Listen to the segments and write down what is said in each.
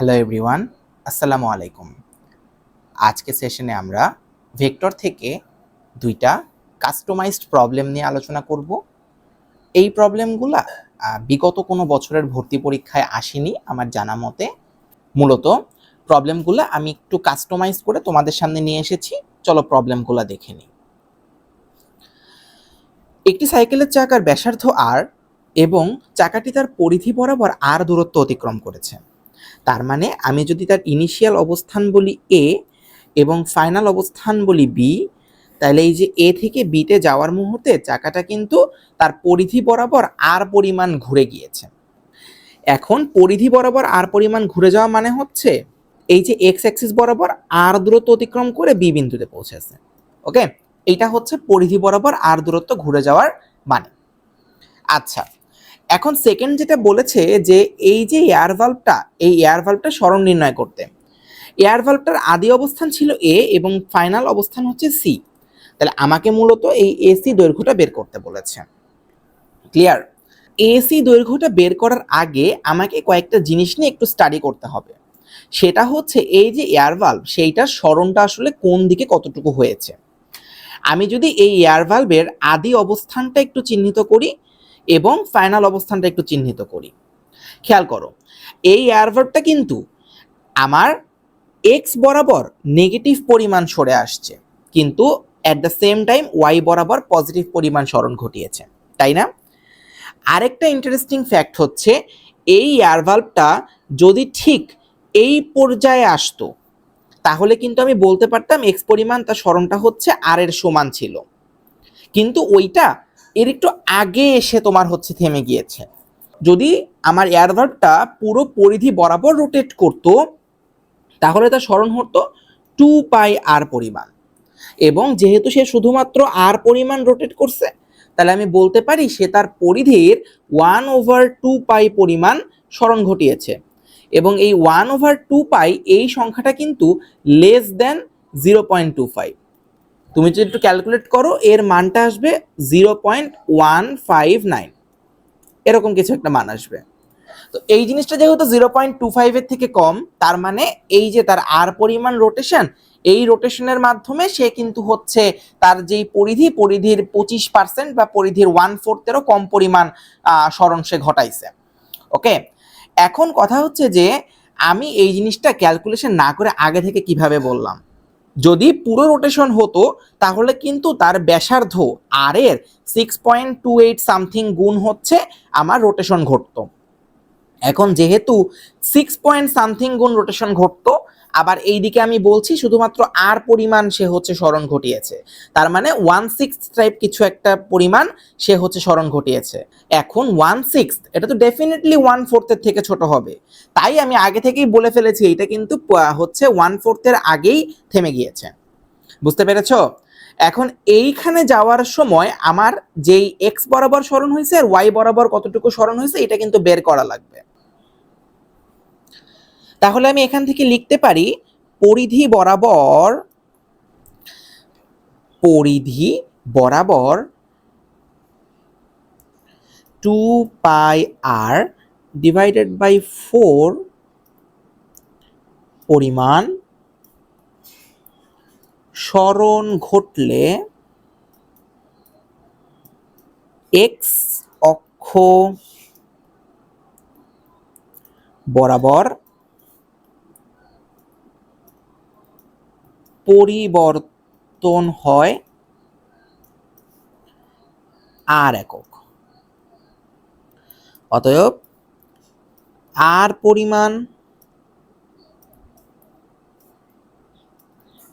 Hello everyone আসসালামু আলাইকুম। আজকে সেশনে আমরা ভেক্টর থেকে দুইটা কাস্টমাইজড প্রবলেম নিয়ে আলোচনা করব। এই প্রবলেমগুলা বিগত কোনো বছরের ভর্তি পরীক্ষায় আসেনি আমার জানা মতে। মূলত প্রবলেমগুলো আমি একটু কাস্টমাইজ করে তোমাদের সামনে নিয়ে এসেছি। চলো প্রবলেমগুলো দেখে নিই। একটি সাইকেলের চাকার ব্যাসার্ধ আর এবং চাকাটি তার পরিধি বরাবর আর দূরত্ব অতিক্রম করেছে। তার মানে আমি যদি তার ইনিশিয়াল অবস্থান বলি এ এবং ফাইনাল অবস্থান বলি বি তাহলে এই যে এ থেকে বিতে যাওয়ার মুহূর্তে চাকাটা কিন্তু তার পরিধি বরাবর আর পরিমাণ ঘুরে গিয়েছে। এখন পরিধি বরাবর আর পরিমাণ ঘুরে যাওয়া মানে হচ্ছে এই যে এক্স অ্যাক্সিস বরাবর আর দূরত্ব অতিক্রম করে বি বিন্দুতে পৌঁছেছে। ওকে এটা হচ্ছে পরিধি বরাবর আর দূরত্ব ঘুরে যাওয়ার মানে। আচ্ছা এখন সেকেন্ড যেটা বলেছে যে এই যে এয়ার ভাল্বটা এই এয়ার ভাল্বটা স্মরণ নির্ণয় করতে। এয়ার ভাল্বটার আদি অবস্থান ছিল এ এবং ফাইনাল অবস্থান হচ্ছে সি তাহলে আমাকে মূলত এই এসি দৈর্ঘ্যটা বের করতে বলেছে। ক্লিয়ার এসি দৈর্ঘ্যটা বের করার আগে আমাকে কয়েকটা জিনিস নিয়ে একটু স্টাডি করতে হবে। সেটা হচ্ছে এই যে এয়ার ভাল্ব সেইটার স্মরণটা আসলে কোন দিকে কতটুকু হয়েছে। আমি যদি এই এয়ার ভাল্বের আদি অবস্থানটা একটু চিহ্নিত করি এবং ফাইনাল অবস্থানটা একটু চিহ্নিত করি। খেয়াল করো, এই এয়ারভার্বটা কিন্তু আমার এক্স বরাবর নেগেটিভ পরিমাণ সরে আসছে, কিন্তু at the same time Y বরাবর পজিটিভ পরিমাণ স্মরণ ঘটিয়েছে, তাই না? আরেকটা ইন্টারেস্টিং ফ্যাক্ট হচ্ছে, এই এয়ারভাল্বটা যদি ঠিক এই পর্যায়ে আসতো, তাহলে কিন্তু আমি বলতে পারতাম এক্স পরিমাণ তার স্মরণটা হচ্ছে আর এর সমান ছিল। কিন্তু ওইটা এর একটু আগে এসে তোমার হচ্ছে থেমে গিয়েছে। যদি আমার এয়ারভার্বটা পুরো পরিধি বরাবর রোটেট করত, তাহলে তার স্মরণ হতো টু পাই আর পরিমাণ। এবং যেহেতু সে শুধুমাত্র আর পরিমাণ রোটেট করছে, তাহলে আমি বলতে পারি সে তার পরিধির ওয়ান ওভার টু পাই পরিমাণ স্মরণ ঘটিয়েছে। এবং এই ওয়ান ওভার টু পাই এই সংখ্যাটা কিন্তু less than zero point two five তুমি যদি একটু ক্যালকুলেট করো, এর মানটা আসবে zero point one five nine এরকম কিছু একটা মান আসবে। তো এই জিনিসটা যেহেতু জিরো পয়েন্ট টু ফাইভের থেকে কম, তার মানে এই যে তার আর পরিমাণ রোটেশন এই রোটেশনের মাধ্যমে সে কিন্তু হচ্ছে তার যেই পরিধি, পরিধির পঁচিশ পার্সেন্ট বা পরিধির ওয়ান ফোর্থেরও কম পরিমাণ স্মরণ সে ঘটাইছে। ওকে? এখন কথা হচ্ছে যে, আমি এই জিনিসটা ক্যালকুলেশন না করে আগে থেকে কীভাবে বললাম? যদি পুরো রোটেশন হতো, তাহলে কিন্তু তার ব্যাসার্ধ আর এর six point two eight something গুণ হচ্ছে আমার রোটেশন ঘটতো। এখন যেহেতু সিক্স পয়েন্ট সামথিং গুণ রোটেশন ঘটতো আবার এইদিকে আমি বলছি শুধুমাত্র আর পরিমাণ সে হচ্ছে স্মরণ ঘটিয়েছে। তার মানে ওয়ান সিক্স টাইপ কিছু একটা পরিমাণ সে হচ্ছে স্মরণ ঘটিয়েছে। এখন ওয়ান সিক্স এটা তো ডেফিনেটলি ওয়ান ফোর্থের থেকে ছোট হবে। তাই আমি আগে থেকেই বলে ফেলেছি, এটা কিন্তু হচ্ছে ওয়ান ফোর্থের আগেই থেমে গিয়েছে। বুঝতে পেরেছ? এখন এইখানে যাওয়ার সময় আমার যেই এক্স বরাবর স্মরণ হয়েছে আর ওয়াই বরাবর কতটুকু স্মরণ হয়েছে, এটা কিন্তু বের করা লাগবে। তাহলে আমি এখান থেকে লিখতে পারি পরিধি বরাবর পরিধি বরাবর two pi r divided by four পরিমাণ স্মরণ ঘটলে এক্স অক্ষ বরাবর পরিবর্তন হয় আর একক। অতএব আর পরিমাণ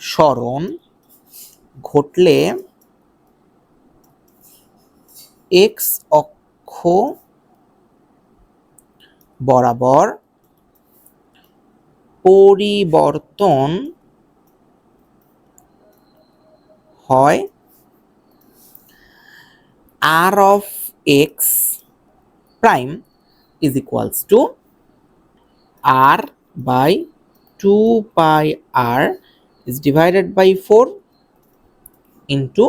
স্মরণ ঘটলে এক্স অক্ষ বরাবর পরিবর্তন হয় আর of x prime is equals to r by two by r is divided by four into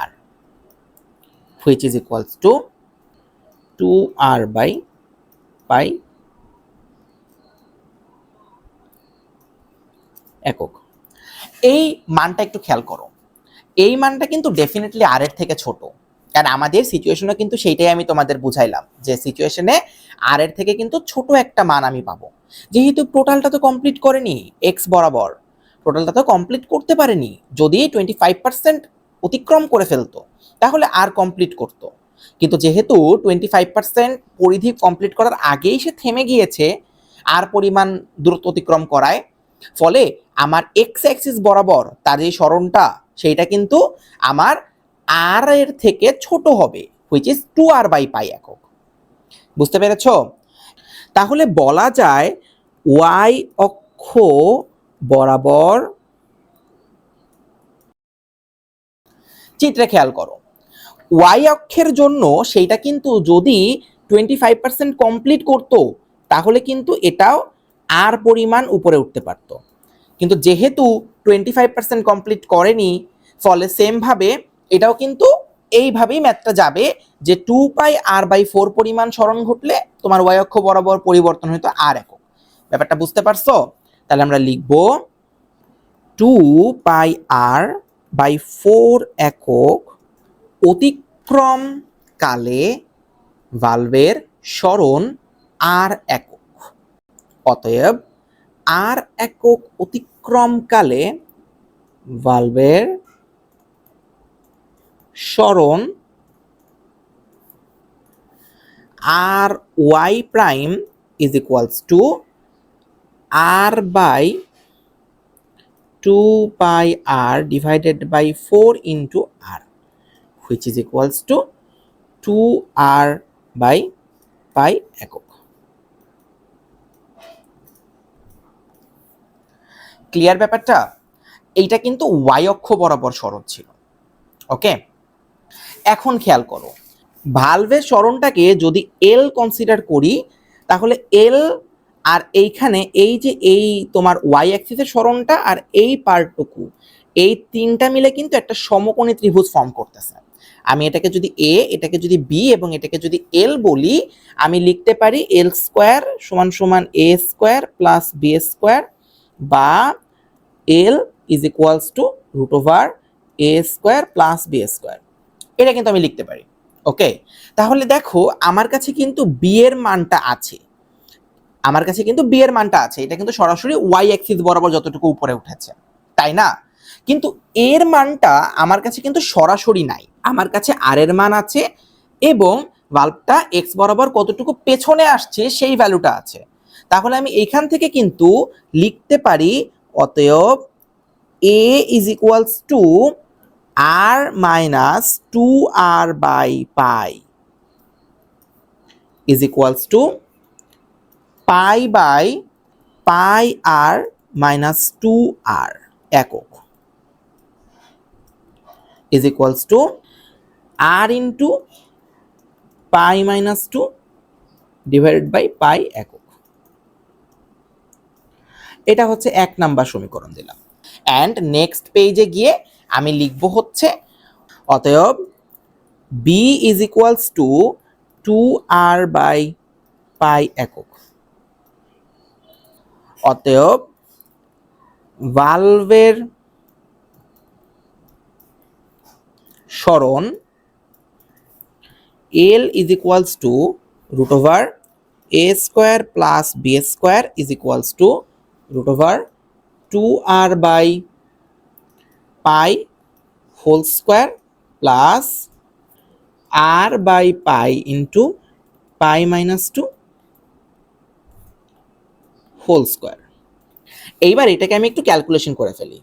r which is equals to two r by pi একক। এই মানটা একটু খেয়াল করো। এই মানটা কিন্তু ডেফিনেটলি আর এর থেকে ছোট। কারণ আমাদের সিচুয়েশনে কিন্তু সেইটাই আমি তোমাদের বুঝাইলাম যে সিচুয়েশনে আর এর থেকে কিন্তু ছোট একটা মান আমি পাবো। যেহেতু টোটালটা তো কমপ্লিট করেনি এক্স বরাবর টোটালটা তো কমপ্লিট করতে পারেনি, যদি টোয়েন্টি ফাইভ পার্সেন্ট অতিক্রম করে ফেলতো, তাহলে আর কমপ্লিট করতো। কিন্তু যেহেতু টোয়েন্টি ফাইভ পার্সেন্ট পরিধি কমপ্লিট করার আগেই সে থেমে গিয়েছে, আর পরিমাণ দূরত্ব অতিক্রম করায়, ফলে আমার এক্স অ্যাক্সিস বরাবর তার যে সরণটা সেইটা কিন্তু আমার আর এর থেকে ছোট হবে which is two r by pi একক। বুঝতে পেরেছ? তাহলে বলা যায় ওয়াই অক্ষ বরাবর চিত্রে খেয়াল করো। ওয়াই অক্ষের জন্য সেইটা কিন্তু যদি টোয়েন্টি ফাইভ পার্সেন্ট কমপ্লিট করতো, তাহলে কিন্তু এটাও আর পরিমাণ উপরে উঠতে পারতো। কিন্তু যেহেতু টোয়েন্টি ফাইভ পার্সেন্ট কমপ্লিট করেনি, ফলে সেমভাবে এটাও কিন্তু এইভাবেই ম্যাথটা যাবে যে two pi r by four পরিমাণ স্মরণ ঘটলে তোমার ওয়াই অক্ষ বরাবর পরিবর্তন হইতো আর একক। ব্যাপারটা বুঝতে পারছ? তাহলে আমরা লিখব two pi r by four একক অতিক্রম কালে ভালভের স্মরণ আর একক। অতএব আর একক অতিক্রমকালে ভালভের স্মরণ আর y prime is equals to r by two pi r divided by four into r which is equals to 2r by pi একক ক্লিয়ার ব্যাপারটা? এইটা কিন্তু ওয়াই অক্ষ বরাবর সরণ ছিল। ওকে এখন খেয়াল করো ভালভের সরণটাকে যদি এল কনসিডার করি, তাহলে এল আর এইখানে এই যে এই তোমার ওয়াই অ্যাক্সিসের সরণটা আর এই পার্টটুকু, এই তিনটা মিলে কিন্তু একটা সমকোণী ত্রিভুজ ফর্ম করতেছে। আমি এটাকে যদি এ এটাকে যদি বি এবং এটাকে যদি এল বলি, আমি লিখতে পারি এল স্কোয়ার সমান সমান a square plus b square বা l is equals to root over a square plus b square এটা কিন্তু আমি লিখতে পারি ওকে তাহলে দেখো, আমার কাছে কিন্তু বি এর মানটা আছে। আমার কাছে কিন্তু বি এর মানটা আছে। এটা কিন্তু সরাসরি ওয়াই অ্যাক্সিস বরাবর যতটুকু উপরে উঠেছে, তাই না? কিন্তু এর মানটা আমার কাছে কিন্তু সরাসরি নাই। আমার কাছে আর এর মান আছে এবং ভাল্বটা এক্স বরাবর কতটুকু পেছনে আসছে, সেই ভ্যালুটা আছে। তাহলে আমি এখান থেকে কিন্তু লিখতে পারি, অতএব a is equals to r minus two r by pi is equals to pi by pi r minus two r একক is equals to r into pi minus 2 divided by pi একক। এটা হচ্ছে এক নাম্বার সমীকরণ দিলাম। And next পেজে গিয়ে আমি লিখব হচ্ছে, অতএব b is equals to two r by pi একক। অতএব ভালভের সরণ l is equals to root over a square plus b square is equals to root over two r by pi whole square plus r by pi into pi minus two whole square এইবার এটাকে আমি একটু calculation করে ফেলি।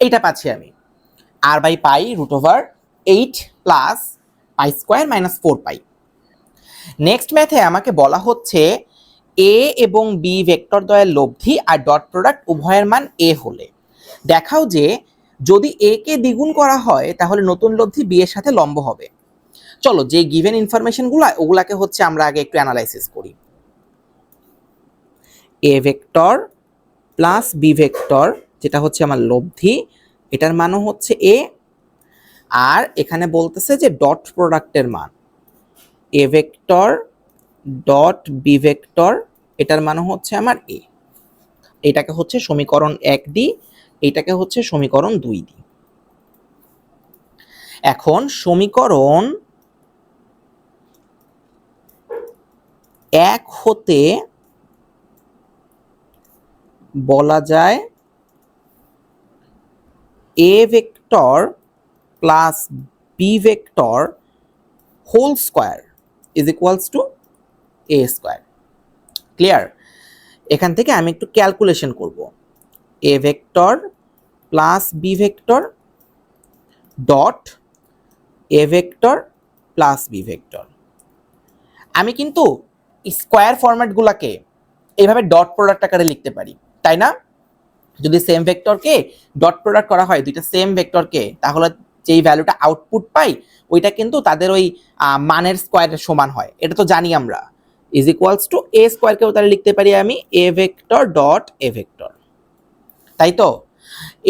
এইটা পাচ্ছি আমি। R by pi root over eight plus pi square minus four pi next ম্যাথে আমাকে বলা হচ্ছে এ এবং বি ভেক্টর দ্বয়ের লব্ধি আর ডট প্রোডাক্ট উভয়ের মান এ হলে। দেখাও যে যদি এ কে দ্বিগুণ করা হয়, তাহলে নতুন লব্ধি বি এর সাথে লম্ব হবে। চলো যে গিভেন ইনফরমেশনগুলো ওগুলাকে হচ্ছে আমরা আগে একটু অ্যানালাইসিস করি। A vector plus b vector যেটা হচ্ছে আমার লব্ধি, এটার মানও হচ্ছে এ আর এখানে বলতেছে যে ডট প্রোডাক্টের মান। A vector dot b vector এটার মানে হচ্ছে আমার এ এটাকে হচ্ছে সমীকরণ এক দি এটাকে হচ্ছে সমীকরণ দুই দি এখন সমীকরণ এক হতে বলা যায় a vector plus b vector whole square is equals to a square clear এখান থেকে আমি একটু ক্যালকুলেশন করব। A vector plus b vector dot a vector plus b vector আমি কিন্তু স্কোয়ার ফরম্যাটগুলোকে এইভাবে ডট প্রোডাক্ট আকারে লিখতে পারি, তাই না? যদি সেম ভেক্টরকে ডট প্রোডাক্ট করা হয়, দুইটা সেম ভেক্টরকে তাহলে যেই ভ্যালুটা আউটপুট পাই, ওইটা কিন্তু তাদের ওই মানের স্কোয়ারের সমান হয়। এটা তো জানি আমরা। ইজ ইকুয়ালস টু এ স্কোয়ারকেও তাহলে লিখতে পারি আমি a vector dot a vector তাই তো?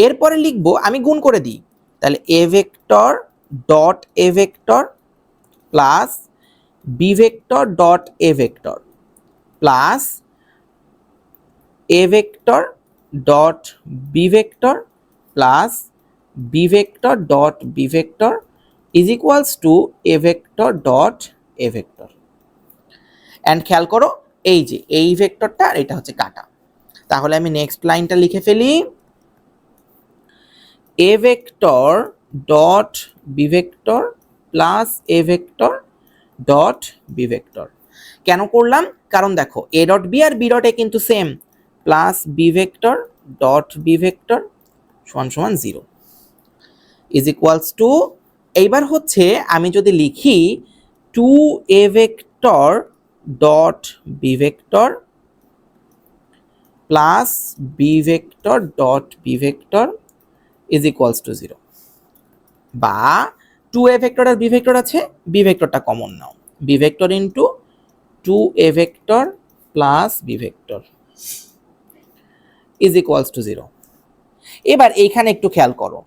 এরপরে লিখব, আমি গুণ করে দিই। তাহলে a vector dot a vector plus b vector dot a vector plus a vector dot b vector plus b vector dot b vector is equals to a vector dot a vector. And খেয়াল করো, এই যে, এই ভেক্টরটা আর এটা হচ্ছে কাটা। তাহলে আমি নেক্সট লাইনটা লিখে ফেলি। A vector dot b vector plus a vector dot b vector. কেন করলাম? কারণ দেখো, এ ডট বি আর বি ডট এ কিন্তু same plus b vector dot b vector সমান সমান জিরো। ইজ ইকুয়ালস টু এইবার হচ্ছে আমি যদি লিখি two a vector dot b vector plus b vector dot b vector is equals to zero বা টু এ ভেক্টর আর বি ভেক্টর আছে বি ভেক্টরটা common now. B vector into two a vector plus b vector is equals to zero এবার এইখানে একটু খেয়াল করো।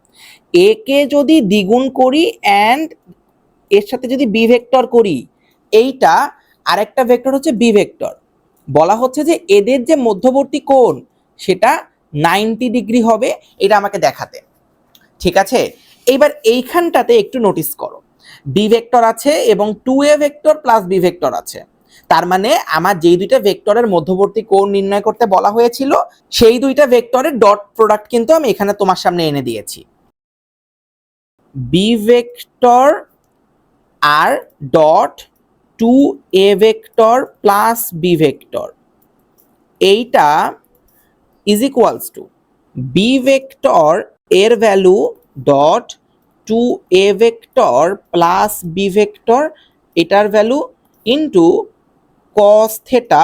এ কে যদি দ্বিগুণ করি অ্যান্ড এর সাথে যদি বি ভেক্টর করি, এইটা আরেকটা ভেক্টর হচ্ছে বি ভেক্টর বলা হচ্ছে যে এদের যে মধ্যবর্তী কোণ, সেটা নাইনটি ডিগ্রি হবে, এটা আমাকে দেখাতে। ঠিক আছে? এইবার এইখানটাতে একটু নোটিস করো। বি ভেক্টর আছে এবং two a vector plus b vector আছে। তার মানে আমার যেই দুইটা ভেক্টরের মধ্যবর্তী কোণ নির্ণয় করতে বলা হয়েছিল, সেই দুইটা ভেক্টরের ডট প্রোডাক্ট কিন্তু আমি এখানে তোমার সামনে এনে দিয়েছি। B vector R dot two a vector plus b vector এইটা is equals to b vector এর value dot two a vector plus b vector এটার value into cos theta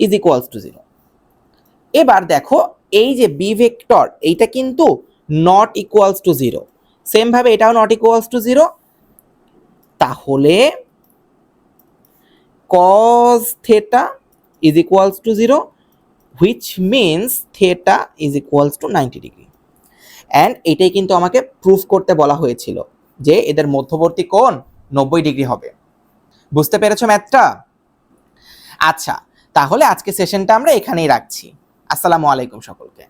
is equals to zero এবার দেখো, এই যে B vector এইটা কিন্তু not equals to zero সেমভাবে এটাও নট ইকুয়ালস টু জিরো তাহলে cos theta is equals to 0 which means theta is equals to 90 degree. And এটাই কিন্তু আমাকে প্রুফ করতে বলা হয়েছিল যে এদের মধ্যবর্তী কোণ নব্বই ডিগ্রি হবে। বুঝতে পেরেছ ম্যাথটা আচ্ছা তাহলে আজকে সেশনটা আমরা এখানেই রাখছি। আসসালামু আলাইকুম সকলকে।